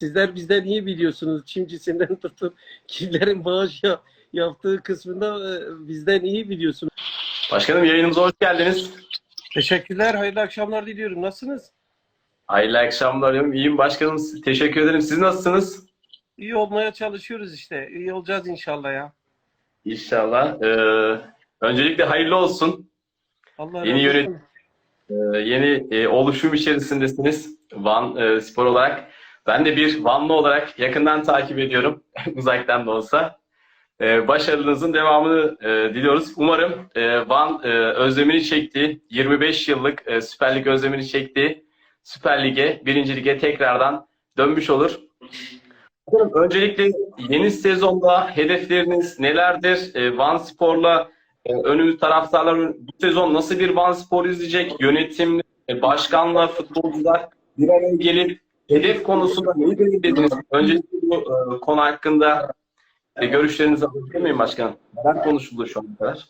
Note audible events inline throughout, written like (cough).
Sizler bizden iyi biliyorsunuz. Çimcisinden (laughs) tutun kimlerin bağış ya- yaptığı kısmında e, bizden iyi biliyorsunuz. Başkanım yayınımıza hoş geldiniz. Teşekkürler. Hayırlı akşamlar diliyorum. Nasılsınız? Hayırlı akşamlar diyorum. İyiyim başkanım. Teşekkür ederim. Siz nasılsınız? İyi olmaya çalışıyoruz işte. İyi olacağız inşallah ya. İnşallah. Ee, öncelikle hayırlı olsun. Allah Yeni razı yönet- olsun. Ee, yeni e, oluşum içerisindesiniz Van e, Spor olarak. Ben de bir Vanlı olarak yakından takip ediyorum. (laughs) Uzaktan da olsa. Ee, başarınızın devamını e, diliyoruz. Umarım e, Van e, özlemini çektiği, 25 yıllık e, Süper Lig özlemini çektiği Süper Lig'e, 1. Lige tekrardan dönmüş olur. Öncelikle yeni sezonda hedefleriniz nelerdir? E, Van Spor'la e, önümüz taraftarlar bu sezon nasıl bir Van Spor izleyecek? Yönetim, e, başkanla, futbolcular bir araya gelip hedef konusunda neyi belirlediniz? Öncelikle bu e, konu hakkında e, görüşlerinizi alabilir miyim başkanım? Neler konuşuldu şu ana kadar?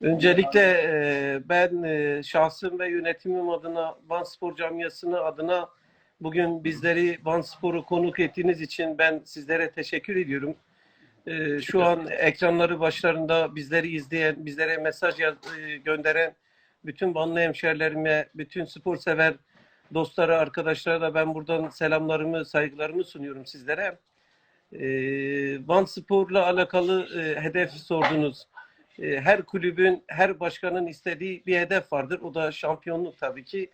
Öncelikle e, ben şahsım ve yönetimim adına Van Spor Camiası'nı adına bugün bizleri Van Spor'u konuk ettiğiniz için ben sizlere teşekkür ediyorum. Şu an ekranları başlarında bizleri izleyen, bizlere mesaj gönderen bütün Vanlı hemşerilerime, bütün spor sever dostlara, arkadaşlara da ben buradan selamlarımı, saygılarımı sunuyorum sizlere. E, Van Spor'la alakalı e, hedef sordunuz. E, her kulübün, her başkanın istediği bir hedef vardır. O da şampiyonluk tabii ki.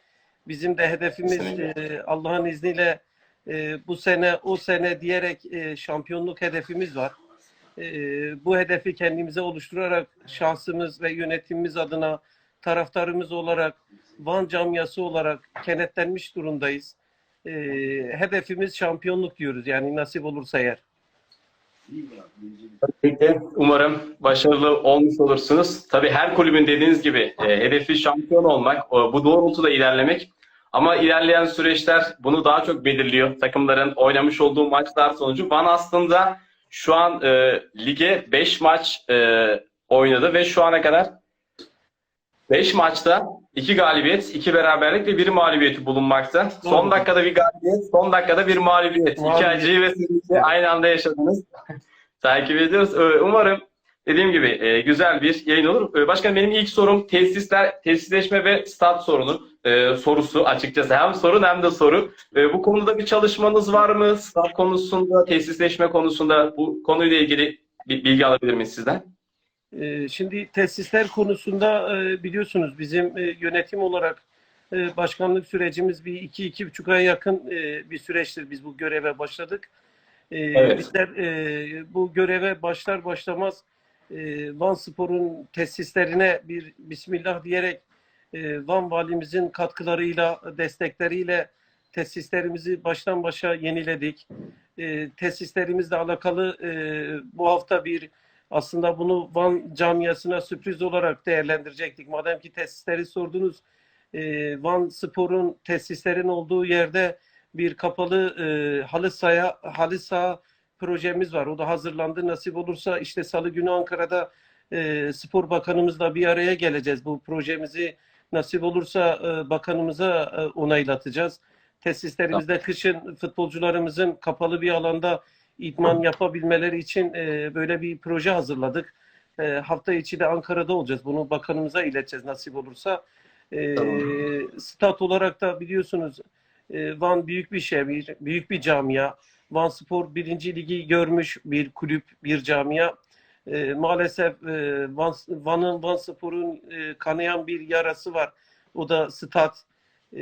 Bizim de hedefimiz e, Allah'ın izniyle e, bu sene, o sene diyerek e, şampiyonluk hedefimiz var. E, bu hedefi kendimize oluşturarak şahsımız ve yönetimimiz adına taraftarımız olarak Van camiası olarak kenetlenmiş durumdayız. E, hedefimiz şampiyonluk diyoruz yani nasip olursa eğer. Umarım başarılı olmuş olursunuz. Tabii her kulübün dediğiniz gibi e, hedefi şampiyon olmak, o- bu doğrultuda ilerlemek. Ama ilerleyen süreçler bunu daha çok belirliyor. Takımların oynamış olduğu maçlar sonucu. Van aslında şu an e, lige 5 maç e, oynadı ve şu ana kadar 5 maçta 2 galibiyet, 2 beraberlik ve 1 mağlubiyeti bulunmakta. Son dakikada bir galibiyet, son dakikada bir mağlubiyet. İki Mağlubiyet. acıyı ve sevinci aynı anda yaşadınız. (laughs) Takip ediyoruz. Umarım dediğim gibi e, güzel bir yayın olur. Başkanım benim ilk sorum tesisler, tesisleşme ve stat sorunu e, sorusu açıkçası. Hem sorun hem de soru. E, bu konuda bir çalışmanız var mı? Stat konusunda, tesisleşme konusunda bu konuyla ilgili bir bilgi alabilir miyiz sizden? Ee, Şimdi tesisler konusunda e, biliyorsunuz bizim e, yönetim olarak e, başkanlık sürecimiz bir iki, iki buçuk aya yakın bir süreçtir biz bu göreve başladık. E, Evet. Bizler bu göreve başlar başlamaz Van Spor'un tesislerine bir Bismillah diyerek Van Valimizin katkılarıyla, destekleriyle tesislerimizi baştan başa yeniledik. Tesislerimizle alakalı bu hafta bir aslında bunu Van camiasına sürpriz olarak değerlendirecektik. Madem ki tesisleri sordunuz, e, Van Spor'un tesislerin olduğu yerde bir kapalı e, halı saha halı saha projemiz var. O da hazırlandı. Nasip olursa işte Salı günü Ankara'da e, Spor Bakanımızla bir araya geleceğiz. Bu projemizi nasip olursa e, bakanımıza e, onaylatacağız. Tesislerimizde kışın futbolcularımızın kapalı bir alanda idman yapabilmeleri için e, böyle bir proje hazırladık. E, hafta içi de Ankara'da olacağız. Bunu bakanımıza ileteceğiz nasip olursa. E, Tamam. stat olarak da biliyorsunuz e, Van büyük bir şehir, büyük bir camia. Van Spor birinci ligi görmüş bir kulüp, bir camia. E, maalesef e, Van, Van'ın, Van Spor'un e, kanayan bir yarası var. O da stat. E,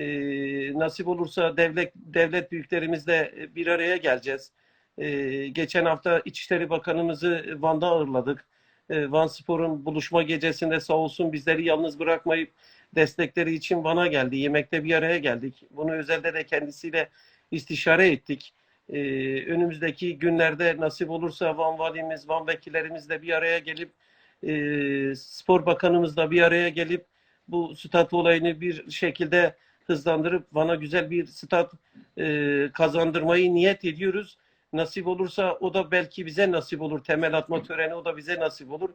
nasip olursa devlet devlet büyüklerimizle bir araya geleceğiz. Ee, geçen hafta İçişleri Bakanımızı Van'da ağırladık. Ee, Van Spor'un buluşma gecesinde sağ olsun bizleri yalnız bırakmayıp destekleri için Van'a geldi. Yemekte bir araya geldik. Bunu özelde de kendisiyle istişare ettik. Ee, önümüzdeki günlerde nasip olursa Van Valimiz, Van vekillerimizle bir araya gelip e, Spor Bakanımızla bir araya gelip bu stat olayını bir şekilde hızlandırıp Van'a güzel bir stat e, kazandırmayı niyet ediyoruz nasip olursa o da belki bize nasip olur. Temel atma töreni o da bize nasip olur.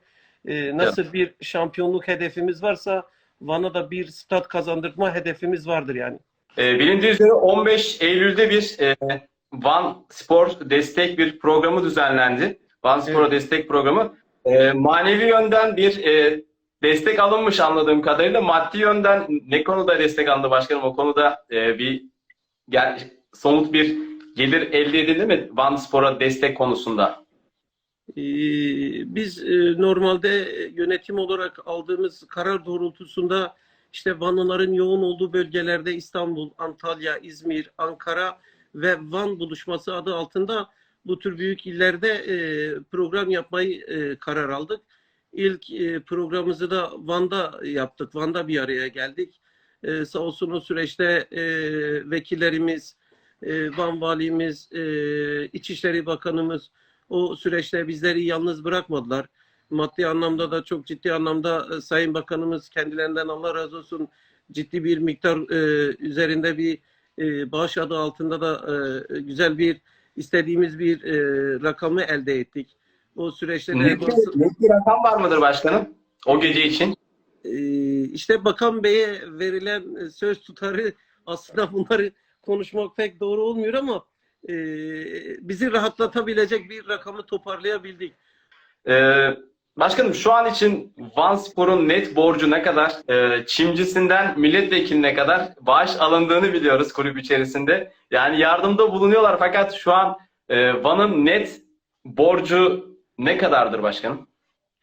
Ee, nasıl bir şampiyonluk hedefimiz varsa Van'a da bir stat kazandırma hedefimiz vardır yani. E, bilindiği üzere 15 Eylül'de bir e, Van Spor destek bir programı düzenlendi. Van Spor'a Evet. destek programı. E, manevi yönden bir e, destek alınmış anladığım kadarıyla. Maddi yönden ne konuda destek alındı başkanım? O konuda e, bir gel, somut bir gelir elde edildi mi Van Spor'a destek konusunda? Ee, Biz e, normalde yönetim olarak aldığımız karar doğrultusunda işte Vanlıların yoğun olduğu bölgelerde İstanbul, Antalya, İzmir, Ankara ve Van buluşması adı altında bu tür büyük illerde e, program yapmayı e, karar aldık. İlk programımızı da Van'da yaptık. Van'da bir araya geldik. Sağ olsun o süreçte vekillerimiz, e, Van valimiz, e, İçişleri Bakanımız, o süreçte bizleri yalnız bırakmadılar. Maddi anlamda da çok ciddi anlamda e, Sayın Bakanımız kendilerinden Allah razı olsun ciddi bir miktar e, üzerinde bir e, bağış adı altında da e, güzel bir istediğimiz bir e, rakamı elde ettik. O süreçte de Net bir, net bir rakam var mıdır başkanım? O gece için. e, işte Bakan Bey'e verilen söz tutarı aslında bunları konuşmak pek doğru olmuyor ama e, bizi rahatlatabilecek bir rakamı toparlayabildik. Ee, başkanım şu an için Van Spor'un net borcu ne kadar? Ee, çimcisinden milletvekiline kadar bağış alındığını biliyoruz kulüp içerisinde. Yani yardımda bulunuyorlar fakat şu an e, Van'ın net borcu ne kadardır başkanım?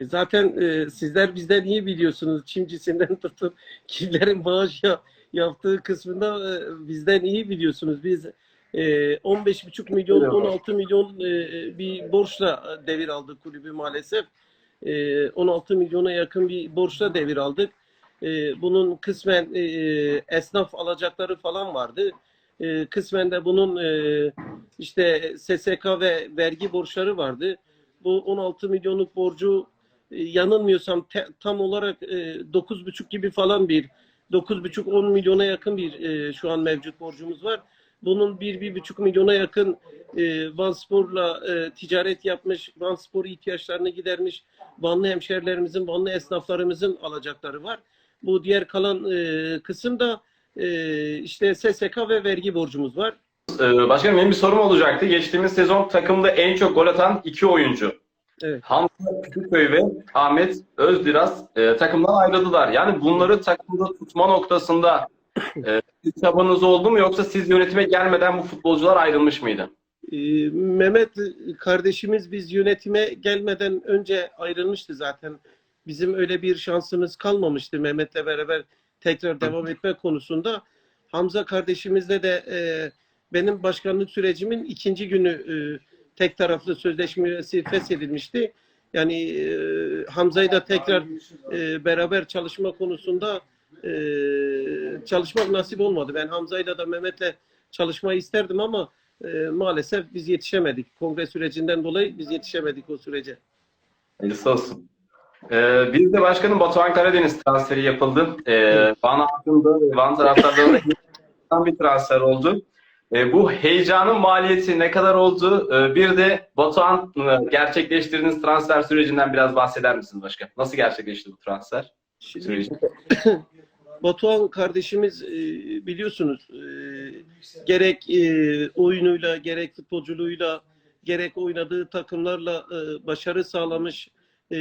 E Zaten e, sizler bizden iyi biliyorsunuz. Çimcisinden (laughs) tutun kimlerin bağış ya- yaptığı kısmında e, bizden iyi biliyorsunuz. Biz e, 15,5 milyon, Evet. 16 milyon e, bir borçla devir aldık kulübü maalesef. E, 16 milyona yakın bir borçla devir aldık. E, bunun kısmen e, esnaf alacakları falan vardı. E, kısmen de bunun e, işte SSK ve vergi borçları vardı. Bu 16 milyonluk borcu e, yanılmıyorsam tam olarak e, 9,5 gibi falan bir 9,5-10 milyona yakın bir e, şu an mevcut borcumuz var. Bunun 1-1,5 milyona yakın e, Van Spor'la e, ticaret yapmış, Van Spor ihtiyaçlarını gidermiş, Vanlı hemşerilerimizin, Vanlı esnaflarımızın alacakları var. Bu diğer kalan e, kısım da e, işte SSK ve vergi borcumuz var. Ee, başkanım benim bir sorum olacaktı. Geçtiğimiz sezon takımda en çok gol atan iki oyuncu. Evet. Hamza Küçükköy ve Ahmet Özdiraz e, takımdan ayrıldılar. Yani bunları takımda tutma noktasında e, (laughs) çabanız oldu mu yoksa siz yönetime gelmeden bu futbolcular ayrılmış mıydı? Ee, Mehmet kardeşimiz biz yönetime gelmeden önce ayrılmıştı zaten. Bizim öyle bir şansımız kalmamıştı Mehmet'le beraber tekrar devam etme konusunda. Hamza kardeşimizle de e, benim başkanlık sürecimin ikinci günü e, tek taraflı sözleşmesi feshedilmişti. Yani e, Hamza'yı da tekrar e, beraber çalışma konusunda e, çalışmak nasip olmadı. Ben Hamza'yla da Mehmet'le çalışmayı isterdim ama e, maalesef biz yetişemedik. Kongre sürecinden dolayı biz yetişemedik o sürece. Hayırlısı olsun. Ee, biz de başkanım Batuhan Karadeniz transferi yapıldı. Ee, Van hakkında Van taraftarlarında (laughs) bir transfer oldu. Ee, bu heyecanın maliyeti ne kadar oldu? Ee, bir de Batuhan e, gerçekleştirdiğiniz transfer sürecinden biraz bahseder misiniz başkan? Nasıl gerçekleşti bu transfer Şimdi süreci? (coughs) Batuhan kardeşimiz e, biliyorsunuz e, gerek e, oyunuyla gerek futbolculuğuyla gerek oynadığı takımlarla e, başarı sağlamış, e,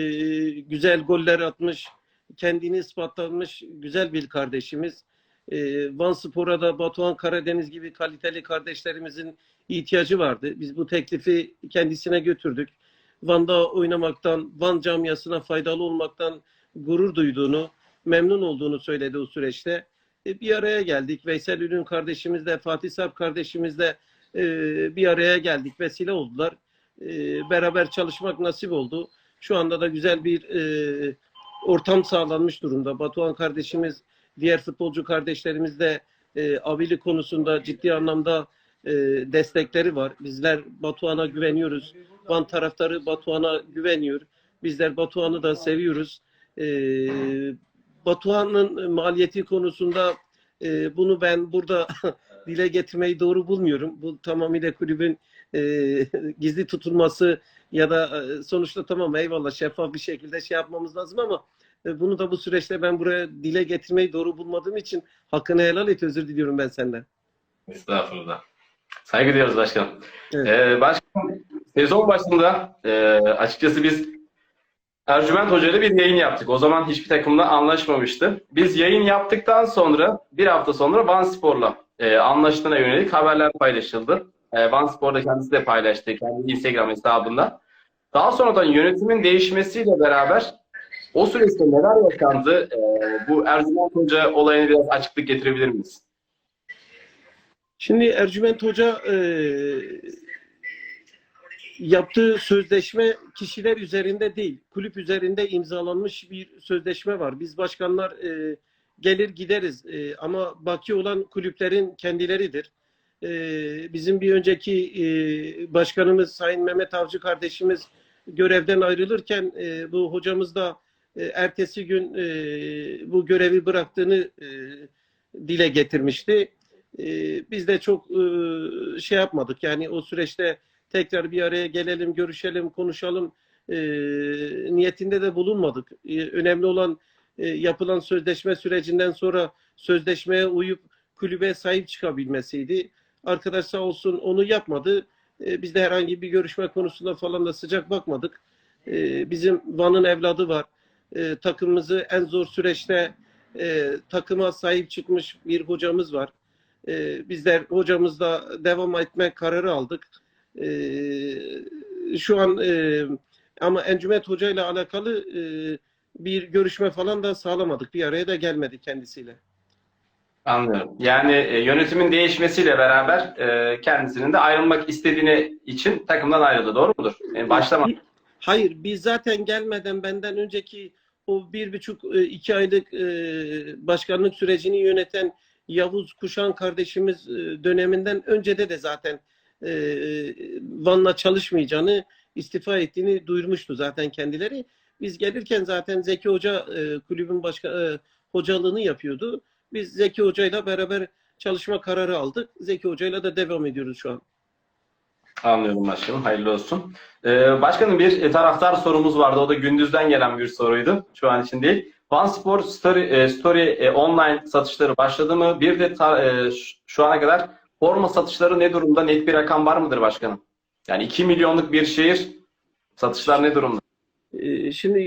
güzel goller atmış, kendini ispatlamış güzel bir kardeşimiz. E, Van Spor'a da Batuhan Karadeniz gibi kaliteli kardeşlerimizin ihtiyacı vardı. Biz bu teklifi kendisine götürdük. Van'da oynamaktan, Van camiasına faydalı olmaktan gurur duyduğunu, memnun olduğunu söyledi o süreçte. E, bir araya geldik. Veysel Ünün kardeşimizle, Fatih Sarp kardeşimizle e, bir araya geldik. Vesile oldular. E, beraber çalışmak nasip oldu. Şu anda da güzel bir e, ortam sağlanmış durumda. Batuhan kardeşimiz, diğer futbolcu kardeşlerimiz de e, abilik konusunda ciddi anlamda e, destekleri var. Bizler Batuhan'a güveniyoruz. Van taraftarı Batuhan'a güveniyor. Bizler Batuhan'ı da seviyoruz. E, Batuhan'ın maliyeti konusunda e, bunu ben burada (laughs) dile getirmeyi doğru bulmuyorum. Bu tamamıyla kulübün e, gizli tutulması ya da e, sonuçta tamam eyvallah şeffaf bir şekilde şey yapmamız lazım ama bunu da bu süreçte ben buraya dile getirmeyi doğru bulmadığım için hakkını helal et özür diliyorum ben senden. Estağfurullah. Saygı duyuyoruz başkanım. Evet. Ee, başkanım, sezon başında e, açıkçası biz Ercüment Hoca ile bir yayın yaptık. O zaman hiçbir takımla anlaşmamıştı. Biz yayın yaptıktan sonra bir hafta sonra Van Spor'la e, anlaştığına yönelik haberler paylaşıldı. E, Van Spor'da kendisi de paylaştı kendi Instagram hesabında. Daha sonradan yönetimin değişmesiyle beraber o süreçte neler yaşandı? E, bu Ercüment Hoca olayını biraz açıklık getirebilir miyiz? Şimdi Ercüment Hoca e, yaptığı sözleşme kişiler üzerinde değil, kulüp üzerinde imzalanmış bir sözleşme var. Biz başkanlar e, gelir gideriz e, ama baki olan kulüplerin kendileridir. E, bizim bir önceki e, başkanımız Sayın Mehmet Avcı kardeşimiz görevden ayrılırken e, bu hocamız da e, ertesi gün e, bu görevi bıraktığını e, dile getirmişti. E, biz de çok e, şey yapmadık. Yani o süreçte tekrar bir araya gelelim, görüşelim, konuşalım e, niyetinde de bulunmadık. E, önemli olan e, yapılan sözleşme sürecinden sonra sözleşmeye uyup kulübe sahip çıkabilmesiydi. Arkadaş sağ olsun onu yapmadı. E, biz de herhangi bir görüşme konusunda falan da sıcak bakmadık. E, bizim Van'ın evladı var. E, takımımızı en zor süreçte e, takıma sahip çıkmış bir hocamız var. E, bizler hocamızla devam etme kararı aldık. E, şu an e, ama Encümet Hoca ile alakalı e, bir görüşme falan da sağlamadık. Bir araya da gelmedi kendisiyle. Anlıyorum. Yani e, yönetimin değişmesiyle beraber e, kendisinin de ayrılmak istediğini için takımdan ayrıldı. Doğru mudur? Yani başlama. Hayır, biz zaten gelmeden benden önceki o bir buçuk e, iki aylık e, başkanlık sürecini yöneten Yavuz Kuşan kardeşimiz e, döneminden önce de de zaten Van'la çalışmayacağını, istifa ettiğini duyurmuştu zaten kendileri. Biz gelirken zaten Zeki Hoca kulübün başka hocalığını yapıyordu. Biz Zeki Hoca'yla beraber çalışma kararı aldık. Zeki Hoca'yla da devam ediyoruz şu an. Anlıyorum başkanım. Hayırlı olsun. Ee, başkanım bir e, taraftar sorumuz vardı. O da gündüzden gelen bir soruydu. Şu an için değil. One Sport Story, e, Story e, online satışları başladı mı? Bir de ta- e, şu ana kadar forma satışları ne durumda? Net bir rakam var mıdır başkanım? Yani 2 milyonluk bir şehir satışlar ne durumda? Ee, Şimdi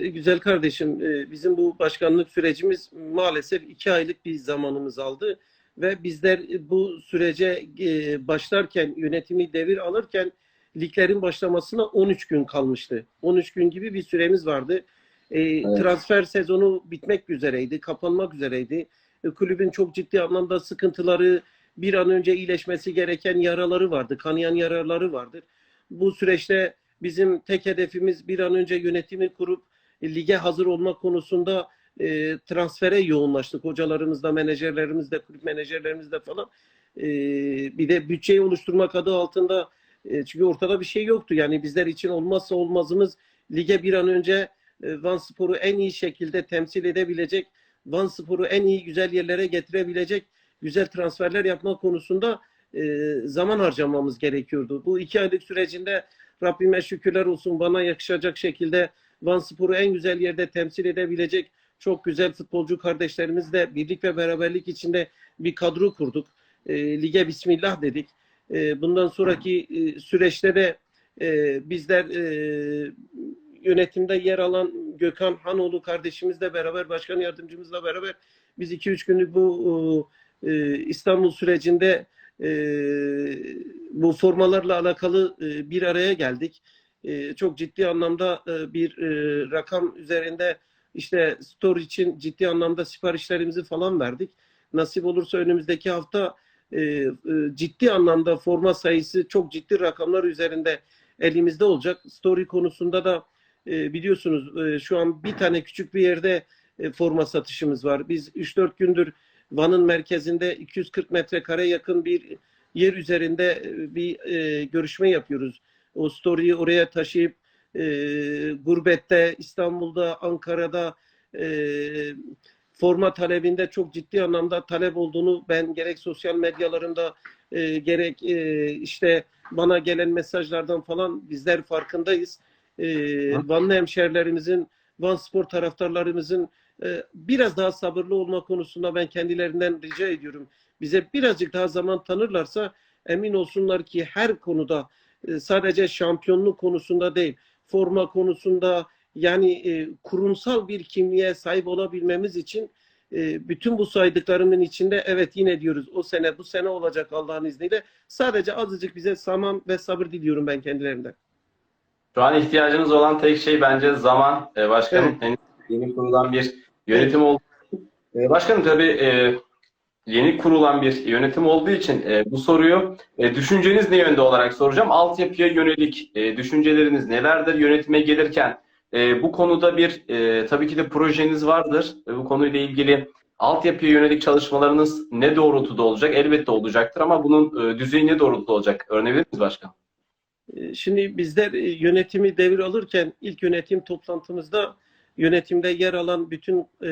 e, güzel kardeşim e, bizim bu başkanlık sürecimiz maalesef iki aylık bir zamanımız aldı ve bizler bu sürece e, başlarken yönetimi devir alırken liglerin başlamasına 13 gün kalmıştı. 13 gün gibi bir süremiz vardı. E, Transfer sezonu bitmek üzereydi, kapanmak üzereydi. E, Kulübün çok ciddi anlamda sıkıntıları, bir an önce iyileşmesi gereken yaraları vardı, kanayan yaraları vardır. Bu süreçte Bizim tek hedefimiz bir an önce yönetimi kurup e, lige hazır olma konusunda e, transfere yoğunlaştık. Hocalarımızla, menajerlerimizle, kulüp menajerlerimizle falan. E, bir de bütçeyi oluşturmak adı altında e, çünkü ortada bir şey yoktu. Yani bizler için olmazsa olmazımız lige bir an önce e, Van Spor'u en iyi şekilde temsil edebilecek, Van Spor'u en iyi güzel yerlere getirebilecek güzel transferler yapma konusunda e, zaman harcamamız gerekiyordu. Bu iki aylık sürecinde Rabbime şükürler olsun bana yakışacak şekilde Van Spor'u en güzel yerde temsil edebilecek çok güzel futbolcu kardeşlerimizle birlik ve beraberlik içinde bir kadro kurduk. E, lige Bismillah dedik. E, bundan sonraki e, süreçte de e, bizler e, yönetimde yer alan Gökhan Hanoğlu kardeşimizle beraber, başkan yardımcımızla beraber biz 2-3 günlük bu e, İstanbul sürecinde e, bu formalarla alakalı e, bir araya geldik. E, çok ciddi anlamda e, bir e, rakam üzerinde işte store için ciddi anlamda siparişlerimizi falan verdik. Nasip olursa önümüzdeki hafta e, e, ciddi anlamda forma sayısı çok ciddi rakamlar üzerinde elimizde olacak. Story konusunda da e, biliyorsunuz e, şu an bir tane küçük bir yerde e, forma satışımız var. Biz 3-4 gündür Van'ın merkezinde 240 metrekare yakın bir yer üzerinde e, bir e, görüşme yapıyoruz. O story'yi oraya taşıyıp e, gurbette, İstanbul'da, Ankara'da e, forma talebinde çok ciddi anlamda talep olduğunu ben gerek sosyal medyalarımda e, gerek e, işte bana gelen mesajlardan falan bizler farkındayız. E, Vanlı hemşerilerimizin, Van Spor taraftarlarımızın e, biraz daha sabırlı olma konusunda ben kendilerinden rica ediyorum. Bize birazcık daha zaman tanırlarsa emin olsunlar ki her konuda e, sadece şampiyonluk konusunda değil, forma konusunda yani e, kurumsal bir kimliğe sahip olabilmemiz için e, bütün bu saydıklarımın içinde evet yine diyoruz o sene bu sene olacak Allah'ın izniyle. Sadece azıcık bize zaman ve sabır diliyorum ben kendilerinden. Şu an ihtiyacınız olan tek şey bence zaman. Ee, başkanım Evet. henüz yeni kurulan bir yönetim oldu. Ee, başkanım tabii e, yeni kurulan bir yönetim olduğu için e, bu soruyu e, düşünceniz ne yönde olarak soracağım. Altyapıya yönelik e, düşünceleriniz nelerdir yönetime gelirken? E, bu konuda bir e, tabii ki de projeniz vardır. E, bu konuyla ilgili altyapıya yönelik çalışmalarınız ne doğrultuda olacak? Elbette olacaktır ama bunun e, düzeyi ne doğrultuda olacak? Öğrenebilir miyiz başkanım? E, Şimdi bizler e, yönetimi devir alırken ilk yönetim toplantımızda yönetimde yer alan bütün e,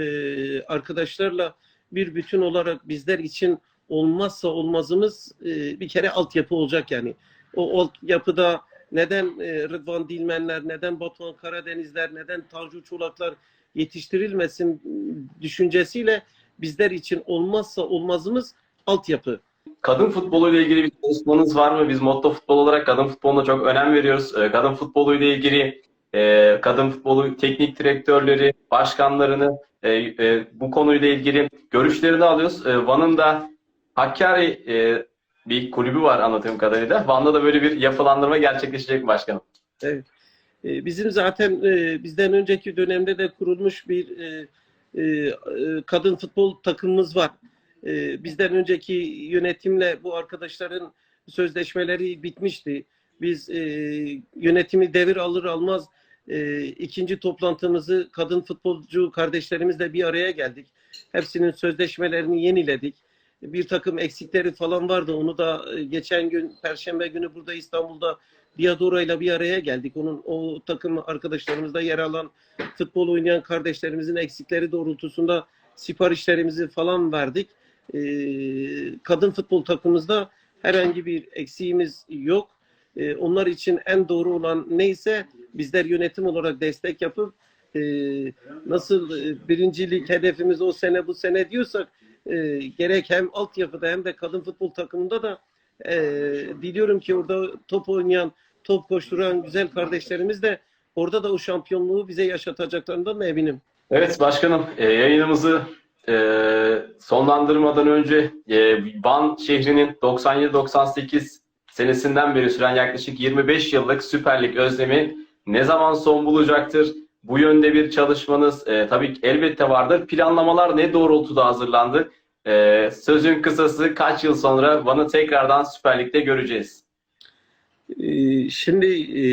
arkadaşlarla bir bütün olarak bizler için olmazsa olmazımız e, bir kere altyapı olacak yani. O altyapıda neden e, Rıdvan Dilmenler, neden Batuhan Karadenizler, neden Tanju Çolaklar yetiştirilmesin düşüncesiyle bizler için olmazsa olmazımız altyapı. Kadın futbolu ile ilgili bir çalışmanız var mı? Biz Motto Futbol olarak kadın futboluna çok önem veriyoruz. Ee, Kadın futbolu ile ilgili e, kadın futbolu teknik direktörleri, başkanlarını e, e, bu konuyla ilgili görüşlerini alıyoruz. E, Van'ın da Hakkari bir kulübü var anladığım kadarıyla. Van'da da böyle bir yapılandırma gerçekleşecek başkanım? Evet. Bizim zaten bizden önceki dönemde de kurulmuş bir kadın futbol takımımız var. Bizden önceki yönetimle bu arkadaşların sözleşmeleri bitmişti. Biz yönetimi devir alır almaz e, ikinci toplantımızı kadın futbolcu kardeşlerimizle bir araya geldik. Hepsinin sözleşmelerini yeniledik. Bir takım eksikleri falan vardı. Onu da e, geçen gün Perşembe günü burada İstanbul'da Diadora ile bir araya geldik. Onun o takım arkadaşlarımızda yer alan futbol oynayan kardeşlerimizin eksikleri doğrultusunda siparişlerimizi falan verdik. Ee, kadın futbol takımımızda herhangi bir eksiğimiz yok. Ee, onlar için en doğru olan neyse bizler yönetim olarak destek yapıp e, nasıl e, birincilik hedefimiz o sene bu sene diyorsak e, gerek hem altyapıda hem de kadın futbol takımında da e, diliyorum ki orada top oynayan, top koşturan güzel kardeşlerimiz de orada da o şampiyonluğu bize yaşatacaklarından da eminim. Evet başkanım e, yayınımızı sonlandırmadan önce Van şehrinin 97-98 senesinden beri süren yaklaşık 25 yıllık Süper Lig özlemi ne zaman son bulacaktır? Bu yönde bir çalışmanız e, tabii ki elbette vardır. Planlamalar ne doğrultuda hazırlandı? E, sözün kısası kaç yıl sonra Van'ı tekrardan Süper Lig'de göreceğiz? Ee, Şimdi e,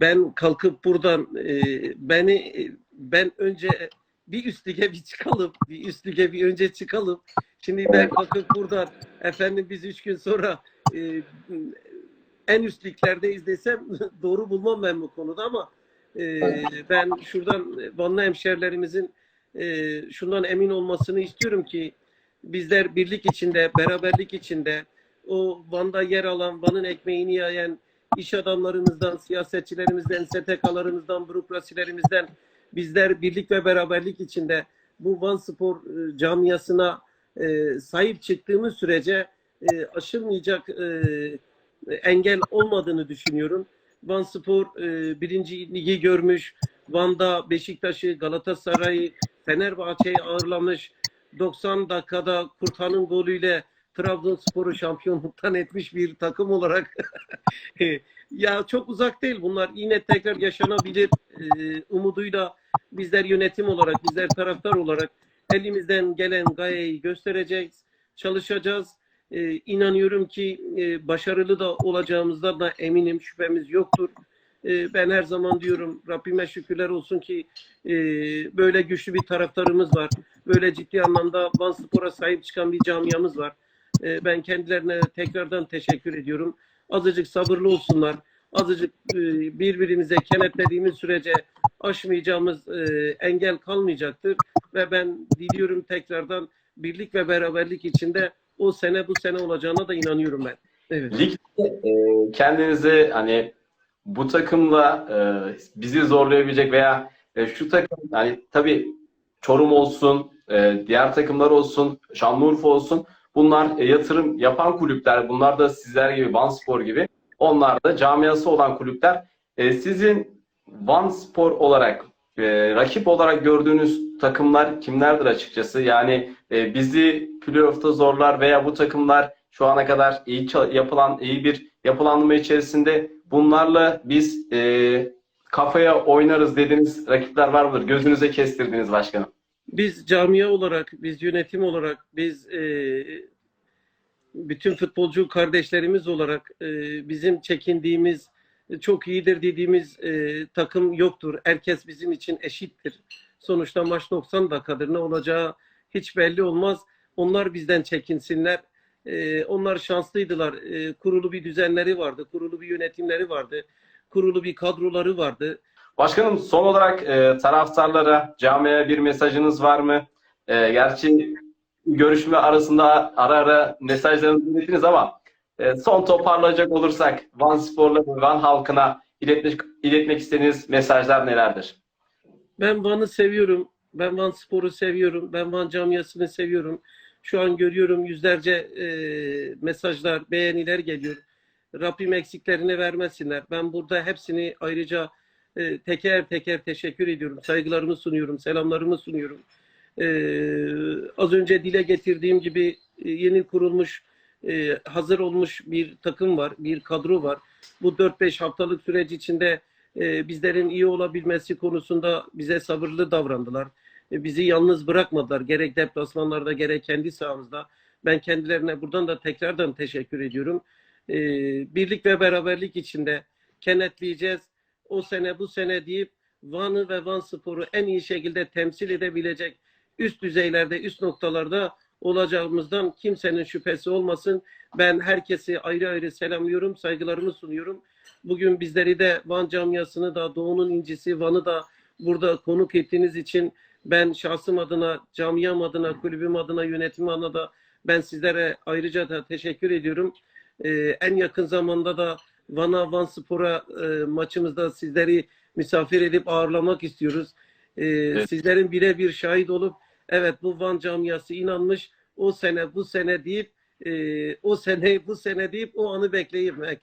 ben kalkıp buradan e, beni e, ben önce bir üst lige bir çıkalım, bir üst lige bir önce çıkalım. Şimdi ben kalkıp buradan efendim biz üç gün sonra e, en üst liglerdeyiz desem (laughs) doğru bulmam ben bu konuda ama e, ben şuradan Vanlı hemşerilerimizin e, şundan emin olmasını istiyorum ki bizler birlik içinde, beraberlik içinde o Van'da yer alan, Van'ın ekmeğini yayan iş adamlarımızdan, siyasetçilerimizden, STK'larımızdan, bürokrasilerimizden bizler birlik ve beraberlik içinde bu Van Spor e, camiasına e, sahip çıktığımız sürece e, aşılmayacak e, engel olmadığını düşünüyorum. Van Spor e, birinci ligi görmüş. Van'da Beşiktaş'ı, Galatasaray'ı, Fenerbahçe'yi ağırlamış. 90 dakikada Kurtan'ın golüyle Trabzonspor'u şampiyonluktan etmiş bir takım olarak (laughs) ya çok uzak değil bunlar yine tekrar yaşanabilir e, umuduyla bizler yönetim olarak bizler taraftar olarak elimizden gelen gayeyi göstereceğiz çalışacağız E, inanıyorum ki e, başarılı da olacağımızdan da eminim şüphemiz yoktur E, ben her zaman diyorum Rabbime şükürler olsun ki e, böyle güçlü bir taraftarımız var böyle ciddi anlamda Van Spor'a sahip çıkan bir camiamız var e, ben kendilerine tekrardan teşekkür ediyorum. Azıcık sabırlı olsunlar. Azıcık e, birbirimize kenetlediğimiz sürece aşmayacağımız e, engel kalmayacaktır. Ve ben diliyorum tekrardan birlik ve beraberlik içinde o sene bu sene olacağına da inanıyorum ben. Evet. Ligde e, kendinizi hani bu takımla e, bizi zorlayabilecek veya e, şu takım hani tabii Çorum olsun, e, diğer takımlar olsun, Şanlıurfa olsun Bunlar e, yatırım yapan kulüpler. Bunlar da sizler gibi Van Spor gibi. Onlar da camiası olan kulüpler. E, sizin Van Spor olarak e, rakip olarak gördüğünüz takımlar kimlerdir açıkçası? Yani e, bizi playoff'ta zorlar veya bu takımlar şu ana kadar iyi yapılan iyi bir yapılanma içerisinde bunlarla biz e, kafaya oynarız dediğiniz rakipler var mıdır? Gözünüze kestirdiğiniz başkanım. Biz camia olarak, biz yönetim olarak, biz e, bütün futbolcu kardeşlerimiz olarak e, bizim çekindiğimiz, çok iyidir dediğimiz e, takım yoktur. Herkes bizim için eşittir. Sonuçta maç 90 dakikadır. Ne olacağı hiç belli olmaz. Onlar bizden çekinsinler. E, onlar şanslıydılar. E, kurulu bir düzenleri vardı. Kurulu bir yönetimleri vardı. Kurulu bir kadroları vardı. Başkanım son olarak e, taraftarlara, camiaya bir mesajınız var mı? E, gerçi görüşme arasında ara ara mesajlarınızı ilettiniz ama e, son toparlayacak olursak Van Spor'la ve Van halkına iletmek, iletmek istediğiniz mesajlar nelerdir? Ben Van'ı seviyorum. Ben Van Spor'u seviyorum. Ben Van camiasını seviyorum. Şu an görüyorum yüzlerce e, mesajlar, beğeniler geliyor. Rabbim eksiklerini vermesinler. Ben burada hepsini ayrıca e, teker teker teşekkür ediyorum. Saygılarımı sunuyorum, selamlarımı sunuyorum. E, az önce dile getirdiğim gibi e, yeni kurulmuş, e, hazır olmuş bir takım var, bir kadro var. Bu 4-5 haftalık süreç içinde e, bizlerin iyi olabilmesi konusunda bize sabırlı davrandılar. E, bizi yalnız bırakmadılar. Gerek deplasmanlarda gerek kendi sahamızda. Ben kendilerine buradan da tekrardan teşekkür ediyorum. E, birlik ve beraberlik içinde kenetleyeceğiz. O sene bu sene deyip Van'ı ve Van Spor'u en iyi şekilde temsil edebilecek üst düzeylerde, üst noktalarda olacağımızdan kimsenin şüphesi olmasın. Ben herkesi ayrı ayrı selamlıyorum, saygılarımı sunuyorum. Bugün bizleri de Van camiasını da Doğu'nun incisi Van'ı da burada konuk ettiğiniz için ben şahsım adına, camiam adına, kulübüm adına, yönetim adına da ben sizlere ayrıca da teşekkür ediyorum. Ee, en yakın zamanda da Van'a, Van Spor'a e, maçımızda sizleri misafir edip ağırlamak istiyoruz. Ee, Sizlerin birebir şahit olup evet bu Van camiası inanmış o sene bu sene deyip e, o sene bu sene deyip o anı bekleyemek.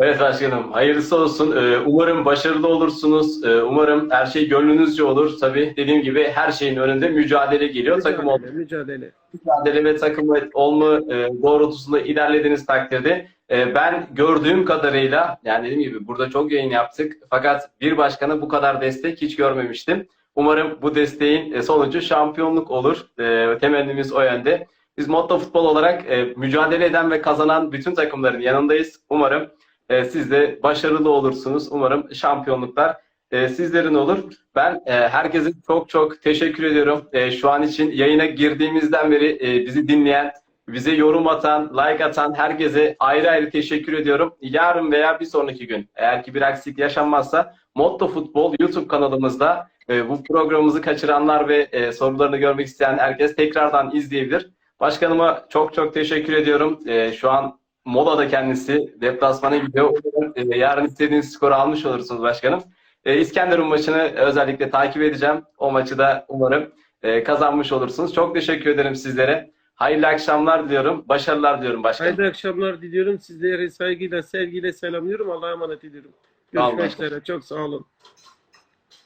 Evet başkanım, hayırlısı olsun. Ee, Umarım başarılı olursunuz. Ee, Umarım her şey gönlünüzce olur. Tabii dediğim gibi her şeyin önünde mücadele geliyor. Takım olma, Mücadele, mücadele. mücadele ve takım olma e, doğrultusunda ilerlediğiniz takdirde e, ben gördüğüm kadarıyla yani dediğim gibi burada çok yayın yaptık. Fakat bir başkana bu kadar destek hiç görmemiştim. Umarım bu desteğin e, sonucu şampiyonluk olur. E, Temennimiz o yönde. Biz Motto Futbol olarak e, mücadele eden ve kazanan bütün takımların yanındayız. Umarım e, siz de başarılı olursunuz. Umarım şampiyonluklar e, sizlerin olur. Ben e, herkese çok çok teşekkür ediyorum. E, şu an için yayına girdiğimizden beri e, bizi dinleyen, bize yorum atan, like atan herkese ayrı ayrı teşekkür ediyorum. Yarın veya bir sonraki gün eğer ki bir aksilik yaşanmazsa Motto Futbol YouTube kanalımızda e, bu programımızı kaçıranlar ve e, sorularını görmek isteyen herkes tekrardan izleyebilir. Başkanıma çok çok teşekkür ediyorum. E, şu an molada kendisi deplasmana gidiyor. E, yarın istediğiniz skoru almış olursunuz başkanım. E, İskenderun maçını özellikle takip edeceğim. O maçı da umarım e, kazanmış olursunuz. Çok teşekkür ederim sizlere. Hayırlı akşamlar diliyorum. Başarılar diliyorum başkanım. Hayırlı akşamlar diliyorum. Sizleri saygıyla, sevgiyle selamlıyorum. Allah'a emanet ediyorum. Görüşmek üzere. Çok sağ olun.